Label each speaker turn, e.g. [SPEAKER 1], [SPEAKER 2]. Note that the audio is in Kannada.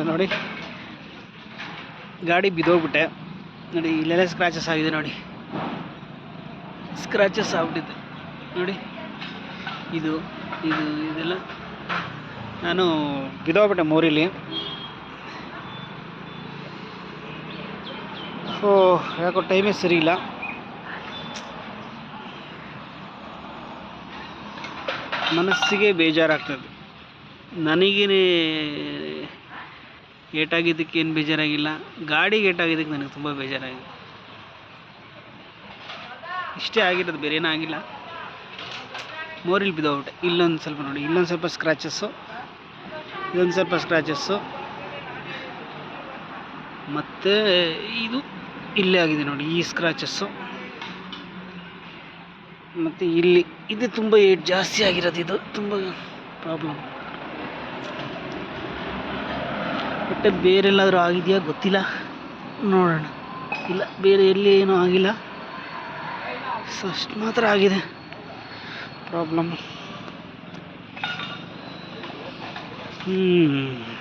[SPEAKER 1] ನೋಡಿ. ಗಾಡಿ ಬಿದ್ದೋಗ್ಬಿಟ್ಟೆ. ನೋಡಿ, ಇಲ್ಲೆಲ್ಲ ಸ್ಕ್ರಾಚಸ್ ಆಗಿದೆ ನೋಡಿ. ಸ್ಕ್ರಾಚಸ್ ಆಗ್ಬಿಟ್ಟಿದೆ. ನೋಡಿ, ಇದು ಇದು, ಇದೆಲ್ಲ. ನಾನು ಬಿದ್ದೋಗ್ಬಿಟ್ಟೆ ಮೋರಿಲಿ. ಸೊ ಯಾಕೋ ಟೈಮೇ ಸರಿ ಇಲ್ಲ. ಮನಸ್ಸಿಗೆ ಬೇಜಾರಾಗ್ತದೆ. ನನಗೇನೆ ಏಟಾಗಿದ್ದಕ್ಕೆ ಏನು ಬೇಜಾರಾಗಿಲ್ಲ. ಗಾಡಿಗೆ ಏಟಾಗಿದ್ದಕ್ಕೆ ನನಗೆ ತುಂಬ ಬೇಜಾರಾಗಿದೆ. ಇಷ್ಟೇ ಆಗಿರೋದು, ಬೇರೆ ಏನೂ ಆಗಿಲ್ಲ. ಮೋರಿಲ್ ಬಿದ್ದೋಗ್ಬಿಟ್ಟೆ. ಇಲ್ಲೊಂದು ಸ್ವಲ್ಪ ನೋಡಿ, ಇಲ್ಲೊಂದು ಸ್ವಲ್ಪ ಸ್ಕ್ರ್ಯಾಚಸ್ಸು ಇದೊಂದು ಸ್ವಲ್ಪ ಸ್ಕ್ರ್ಯಾಚಸ್ಸು ಮತ್ತು ಇದು ಇಲ್ಲೇ ಆಗಿದೆ ನೋಡಿ, ಈ ಸ್ಕ್ರಾಚಸ್ಸು ಮತ್ತು ಇಲ್ಲಿ, ಇದು ತುಂಬ ಏಟ್ ಜಾಸ್ತಿ ಆಗಿರೋದು, ಇದು ತುಂಬ ಪ್ರಾಬ್ಲಮ್ ಬಟ್ ಬೇರೆಲ್ಲಾದರೂ ಆಗಿದೆಯಾ ಗೊತ್ತಿಲ್ಲ. ನೋಡೋಣ. ಇಲ್ಲ, ಬೇರೆ ಎಲ್ಲಿ ಏನೂ ಆಗಿಲ್ಲ. ಸೊ ಅಷ್ಟು ಮಾತ್ರ ಆಗಿದೆ. ಪ್ರಾಬ್ಲಮ್ ಹ್ಞೂ